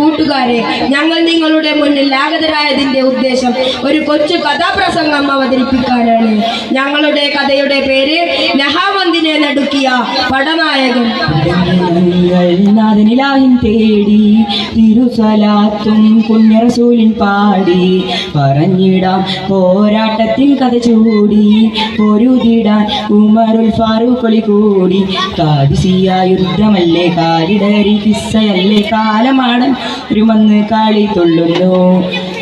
കൂട്ടുകാരെ ഞങ്ങൾ നിങ്ങളുടെ മുന്നിൽ ആഗതരായതിന്റെ ഉദ്ദേശം ഒരു കൊച്ചു കഥാപ്രസംഗം അവതരിപ്പിക്കാനാണ്. ഞങ്ങളുടെ കഥയുടെ പേര് നഹാവന്തിനെ നടുക്കിയ പടനായകൻ. നാഥനിലാഹിൻ തേടി തിരുസലാത്തും പുണ്യറസൂലിൻ പാടി പറഞ്ഞിടാം പോരാട്ടത്തിൽ കഥ ചൂടി പൊരുതിടാൻ ഉമറുൽ ഫാറൂഖൊളി കൂടി. കാതിസിയ യുദ്ധമല്ലേ കാലിടറി കിസ്സയല്ലേ കാലമാടൻ ഒരു മന്ന് കാളി തുള്ളുന്നു.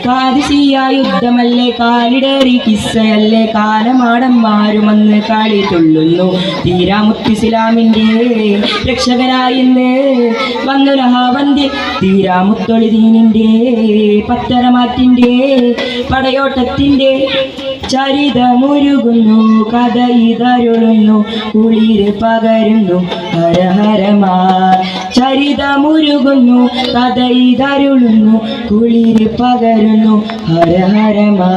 കാതിശീയ യുദ്ധമല്ലേ കാലിടേറി കിസ്സയല്ലേ കാലമാടന്മാരുമന്ന് കാളി തുള്ളുന്നു. തീരാമുത്തിസ്ലാമിന്റെ രക്ഷകനായിന്ന് വന്നൊരഹാവന്തി വന്നു രഹാവന്തി തീരാമുത്തൊളിദീനിന്റെ പത്തരമാറ്റിന്റെ പടയോട്ടത്തിന്റെ ചരിതമുരുകുന്നു കഥ ഇതരുളുന്നു കുളിര് പകരുന്നു ഹരഹരമാ ചരിതമുരുകുന്നു കഥ ഇതരുളുന്നു കുളിര് പകരുന്നു ഹരഹരമാ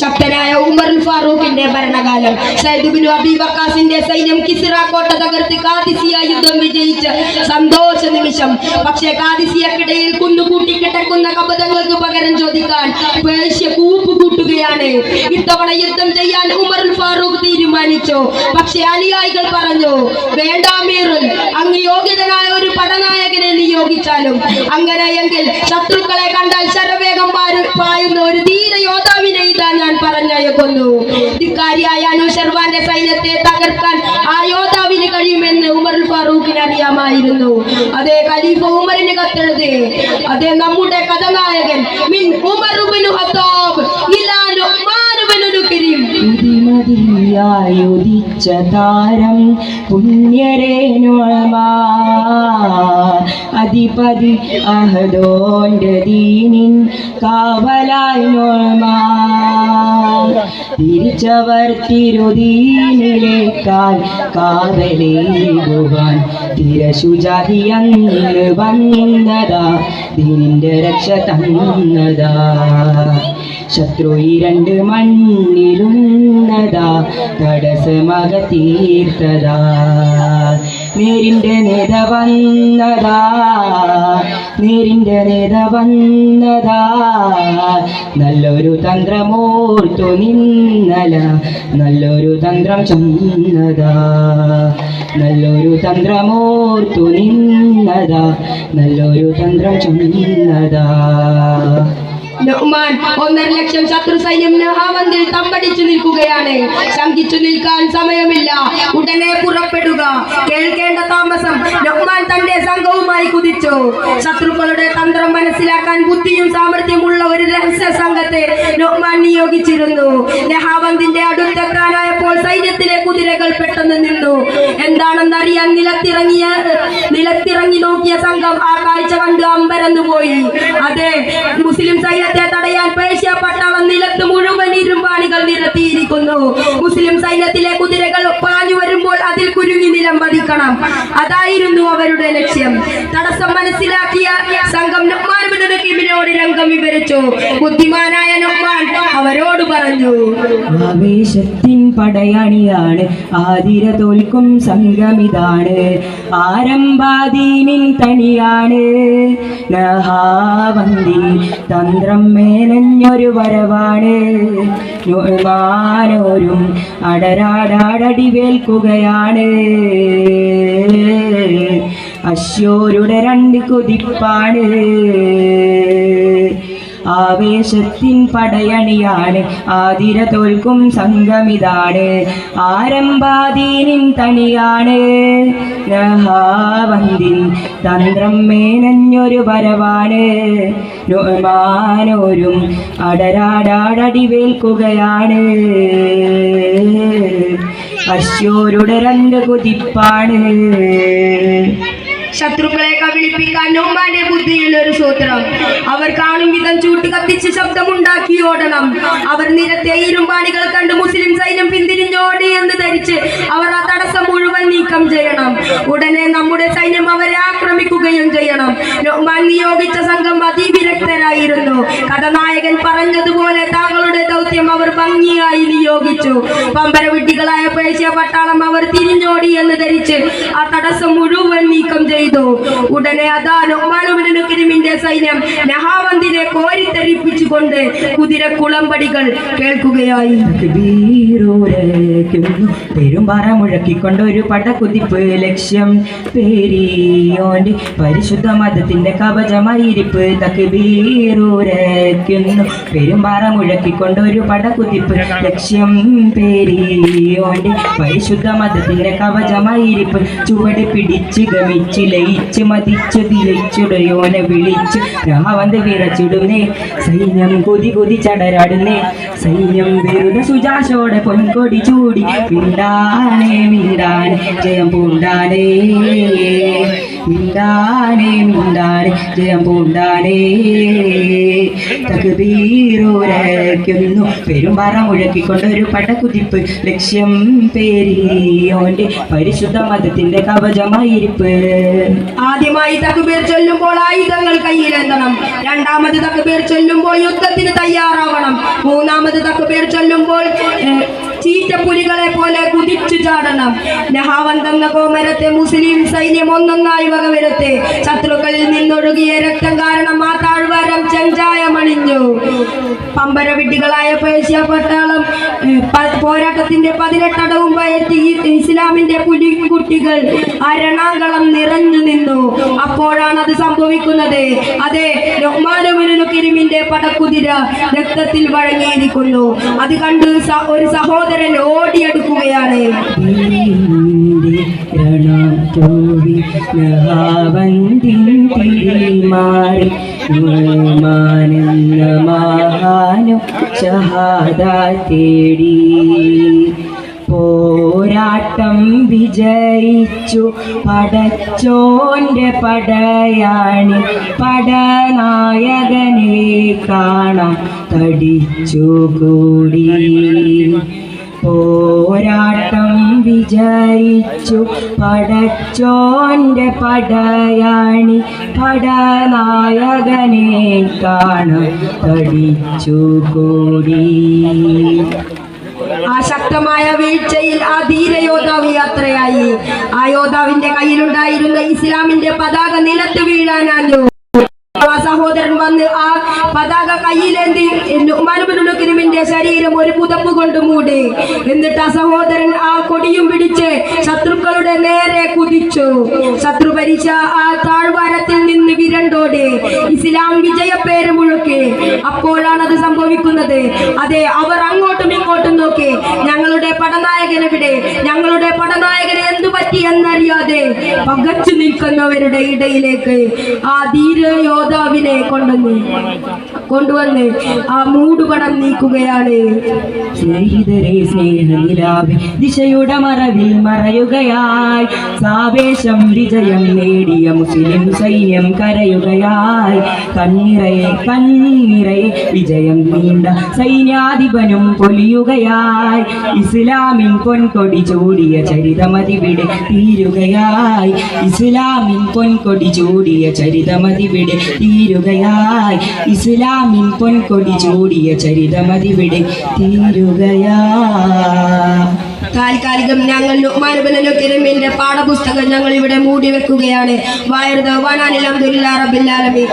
ശക്തനായ ഫാറൂഖിന്റെ ഭരണകാലം. സൈദുബിനു അബീബക്കാസിന്റെ സൈന്യം കിസിറ കോട്ട തകർത്ത് കാദിസിയ യുദ്ധം വിജയിച്ച് സന്തോഷ നിമിഷം. പക്ഷേ കാദിസിയക്കിടയിൽ കുന്നുകൂട്ടി കിടക്കുന്ന കപതങ്ങൾക്ക് പകരം ചോദിക്കാൻ പേർഷ്യ കൂപ്പ് കൂട്ടുകയാണ് ഇത്തവണ യുദ്ധം ചെയ്യാൻ ഉമർ ഫാറൂഖ് തീരുമാനിച്ചു. പക്ഷേ അനുയായികൾ പറഞ്ഞു വേണ്ട അങ്ങ് യോഗ്യതനായ ഒരു പടനായകനെ നിയോഗിച്ചാലും. അങ്ങനെയെങ്കിൽ ശത്രുക്കളെ കണ്ടാൽ ശരവേഗം പായുന്ന ഒരു ധീര യോദ്ധാവിനെ ഇതാ ഞാൻ പറഞ്ഞയക്കുന്നു. ധിക്കാരിയായ അനുഷർവാന്റെ സൈന്യത്തെ തകർക്കാൻ ആ യോദ്ധാവിന് കഴിയുമെന്ന് ഉമർ ഫാറൂഖിന് അറിയാമായിരുന്നു. അതേ ഖലീഫ ഉമറിന് കത്തെഴുത് അതേ നമ്മുടെ കഥനായകൻ മിൻ ഉമർ ഖത്താബ് ഇലാ പുതിമതിയായി ഉദിച്ച താരം പുണ്യരേനുമ അധിപതി അഹദോന്റെ ദീനിൻ കാവലായി നോമ തിരിച്ചവർ തിരുദീനിലേക്കാൽ കാവലേകുവാൻ തിരശുചാഹിയന്ന് വന്നതാ ദീനിന്റെ രക്ഷ തന്നതാ. ശത്രു ഇരണ്ട് മണ്ണിലുന്നതാ. തടസ്സമക തീർത്തതാ നേരിന്റെ നേത വന്നതാ. നേരിന്റെ നേത വന്നതാ. നല്ലൊരു തന്ത്രമോർത്തു നിന്നല. നല്ലൊരു തന്ത്രം ചൊന്നതാ. നല്ലൊരു തന്ത്രമോർത്തു നിന്നതാ. നല്ലൊരു തന്ത്രം ചൊന്നതാ. ഒന്നര ലക്ഷം ശത്രു സൈന്യം നഹാവന്തിൽ തമ്പടിച്ചു നിൽക്കുകയാണ്. ശങ്കിച്ചു നിൽക്കാൻ സമയമില്ല. ഉടനെ പുറപ്പെടുക. കേൾക്കേണ്ട താമസം നുഅ്മാൻ തന്റെ സംഘവുമായി കുതിച്ചു. ശത്രുക്കളുടെ തന്ത്രം മനസ്സിലാക്കാൻ ബുദ്ധിയും സാമർഥ്യമുള്ള ഒരു രഹസ്യ സംഘത്തെ നൊഹ്മാൻ നിയോഗിച്ചിരുന്നു. നെഹാവന്തിന്റെ അടുത്തെത്താനായപ്പോൾ സൈന്യത്തിലെ കുതിരകൾ പെട്ടെന്ന് നിന്നു. എന്താണെന്നറിയാൻ നിലത്തിറങ്ങിയ നിലത്തിറങ്ങി നോക്കിയ സംഘം ആ കാഴ്ച കണ്ട് അമ്പരന്നു പോയി. അതെ മുസ്ലിം സൈന്യത്തെ തടയാൻ പേർഷ്യ പട്ടാളം നിലത്ത് മുഴുവൻ ഇരുമ്പാണികൾ നിരത്തിയിരിക്കുന്നു. മുസ്ലിം സൈന്യത്തിലെ പതിക്കണം അതായിരുന്നു അവരുടെ ലക്ഷ്യം. തടസ്സം മനസ്സിലാക്കിയ സംഘം നുഹ്മാനോട് രംഗം വിവരിച്ചു. ബുദ്ധിമാനായ അവരോട് പറഞ്ഞു ആവേശത്തിൻ പടയണിയാണ് ആതിര തോൽക്കും സംഗമിതാണ് ആരംഭാദീനിൻ തനിയാണ്. നഹാവന്തി തന്ത്രം മേനഞ്ഞൊരു വരവാണ്. നുഅ്മാനോരും അടരാടാടടിവേൽക്കുകയാണ്. അശ്യോരുടെ രണ്ട് കുതിപ്പാണ്. ആവേശത്തിൻ പടയണിയാണ്. ആതിര തോൽക്കും സംഘമിതാണ് ആരംഭാദീനിൻ തണിയാണ് നഹാവന്തിൻ തന്ത്രം മേനഞ്ഞൊരു വരവാണ്. ോരും അടരാടാടടിവേൽക്കുകയാണ്. അശ്യോരുടെ രണ്ട് കുതിപ്പാണ്. ശത്രുക്കളെ കബളിപ്പിക്കാൻ നോമ്പാന്റെ ബുദ്ധിയിൽ ഒരു സൂത്രം. അവർ കാണും വിധം ചൂട്ട് കത്തിച്ച് ശബ്ദമുണ്ടാക്കി ഓടണം. അവർ നിരത്തെ ഇരുമ്പാണികൾ കണ്ട് മുസ്ലിം സൈന്യം പിന്തിരിഞ്ഞോടി എന്ന് ധരിച്ച് അവർ ആ തടസ്സം മുഴുവൻ നീക്കം ചെയ്യണം. ഉടനെ നമ്മുടെ സൈന്യം അവരെ ആക്രമിക്കുകയും ചെയ്യണം. നോമ്പാൻ നിയോഗിച്ച സംഘം അതിവിരക്തരായിരുന്നു. കഥനായകൻ പറഞ്ഞതുപോലെ ദൗത്യം അവർ ഭംഗിയായി നിയോഗിച്ചു. പമ്പരവിട്ടികളായ പേശ്യ പട്ടാളം അവർ തിരിഞ്ഞോടി എന്ന് ധരിച്ച് ആ തടസ്സം മുഴുവൻ നീക്കം ചെയ്തു. ഉടനെ അതാ നൊമാനുവിന് നുമാനുബിനുക്കിരിമിന്റെ സൈന്യം നഹാവന്തിനെ കോരിത്തെറിപ്പിച്ചുകൊണ്ട് കുതിര കുളമ്പടികൾ കേൾക്കുകയായി. പെരുമ്പാറ മുഴക്കിക്കൊണ്ട് ഒരു പടക്കുതിപ്പ് ലക്ഷ്യം പേരിയോന്റെ പരിശുദ്ധ മതത്തിന്റെ കവചമായിരിപ്പ് തക്ബീറുരയ്ക്കുന്നു പെരുമ്പാറ മുഴക്കിക്കൊണ്ട് ഒരു പടക്കുതിപ്പ് ലക്ഷ്യം പേരിയോന്റെ പരിശുദ്ധ മതത്തിന്റെ കവചമായിരിപ്പ് ചുവട് പിടിച്ച് ഗമിച്ച് ലയിച്ച് മതിച്ച് തിലച്ചുടയോനെ വിളിച്ച് രാവന്ത് വിറച്ചിടുന്നേ. സൈന്യം കൊതി കൊതി ചടരാടുന്നേ. സൈന്യം വെറുതെ സുജാശോടെ പൊൻകൊടി ചൂടി മിണ്ടാനേ മിണ്ടാനെ ജയം പൂണ്ടാനേ. മിണ്ടാനേ മിണ്ടാനെ ജയം പൂണ്ടാനേ. തകബീറൂരയ്ക്കുന്നു പെരുമ്പാറ മുഴക്കിക്കൊണ്ട് ഒരു പടകുതിപ്പ്. ലക്ഷ്യം പേരിയോന്റെ പരിശുദ്ധ മതത്തിന്റെ കവചമായിരിപ്പ്. ആദ്യമായി തക്കുപേർ ചൊല്ലുമ്പോൾ ആയുധങ്ങൾ കയ്യിലെത്തണം രണ്ടാമത് തക്കുപേർ ചൊല്ലുമ്പോൾ യുദ്ധത്തിന് തയ്യാറാവണം. മൂന്നാമത് തക്കുപേർ ചൊല്ലുമ്പോൾ ചീറ്റപ്പുലികളെ പോലെ കുതിച്ചു ചാടണം. നഹാവന്തെന്ന കോമരത്തെ മുസ്ലിം സൈന്യം ഒന്നൊന്നായി വകവരുത്തെ. ശത്രുക്കളിൽ നിന്നൊഴുകിയ രക്തം കാരണം ആ താഴ്വാരം ചെഞ്ചായമണിഞ്ഞു. പമ്പരവിഡ്ഢികളായ പേർഷ്യ പട്ടാളം പോരാട്ടത്തിന്റെ പതിനെട്ടടവും പയറ്റി ഈ ഇസ്ലാമിന്റെ പുലി കുട്ടികൾ അരണാകളം നിറഞ്ഞു നിന്നു. അപ്പോഴാണ് അത് സംഭവിക്കുന്നത്. അതെ കിരിമിന്റെ പടക്കുതിര രക്തത്തിൽ വഴങ്ങിയിരിക്കുന്നു. അത് കണ്ട് ഒരു സഹോദരൻ ഓടിയെടുക്കുകയാണ്. നിന്റെ മാറി നഹാവന്തിൻ മാനെന്ന ഷഹാദ തേടി പോരാട്ടം വിജയിച്ചു പടച്ചോന്റെ പടയാണി. പടനായകനെ കാണാം തടിച്ചുകൂടി. പോരാട്ടം വിജയിച്ചു പടച്ചോന്റെ പടയാണി പടനായകനെ കാണും പഠിച്ചു കൂടി. ആ ശക്തമായ വീഴ്ചയിൽ ആ ധീരയോദ്ധാവ് യാത്രയായി. ആ യോദ്ധാവിന്റെ കയ്യിലുണ്ടായിരുന്ന ഇസ്ലാമിന്റെ പതാക നിലത്ത് വീഴാനാഞ്ഞു എന്നിട്ട് ആ സഹോദരൻ ആ കൊടിയും പിടിച്ച് ശത്രുക്കളുടെ നേരെ കുതിച്ചു. ശത്രു ഭരിച്ച ആ താഴ്വാരത്തിൽ നിന്ന് വിരണ്ടോടെ ഇസ്ലാം വിജയപ്പേര് മുഴുക്കി. അപ്പോഴാണ് അത് സംഭവിക്കുന്നത്. അതെ അവർ അങ്ങോട്ടും ഇങ്ങോട്ടും നോക്കി. ഞങ്ങളുടെ പടനായകൻ എവിടെ? ഞങ്ങളുടെ പടനായകന് എന്തു പറ്റി എന്നറിയാതെ പകച്ചു നിൽക്കുന്നവരുടെ ഇടയിലേക്ക് ആ ധീര യോദ്ധാവിനെ കൊണ്ടുവന്ന് കൊണ്ടുവന്ന് ആ മൂടുപടം നീക്കുകയാണ്. സ്നേഹിതരെ സ്നേഹനിലാവെ ദിശയുടെ മറവിൽ മറയുകയായി. സാവേശം വിജയം നേടിയ മുസ്ലിം സൈന്യം കരയുകയായി. കണ്ണിറയെ കണ്ണിറയെ വിജയം നീണ്ട സൈന്യാധിപനും പൊലിയുകയായി. ഇസ്ലാമിൻ പൊൻകൊടി ചൂടിയ ചരിതമതിവിടെ തീരുകയായി. ഇസ്ലാമിൻ പൊൻകൊടി ചൂടിയ ചരിതമതിവിടെ. തീരുകയായി. ഇസ്ലാമിൻ പൊൻകൊടി ചൂടിയ ചരിതമതിവിടെ. തീരുകയാ താൽക്കാലികം ഞങ്ങൾ നുമാനുബലിന്റെ പാഠപുസ്തകം ഞങ്ങൾ ഇവിടെ മൂടി വെക്കുകയാണ് വായർ ദവാനാനിൽ അബ്ദുല്ലാ റബില്ലാലമി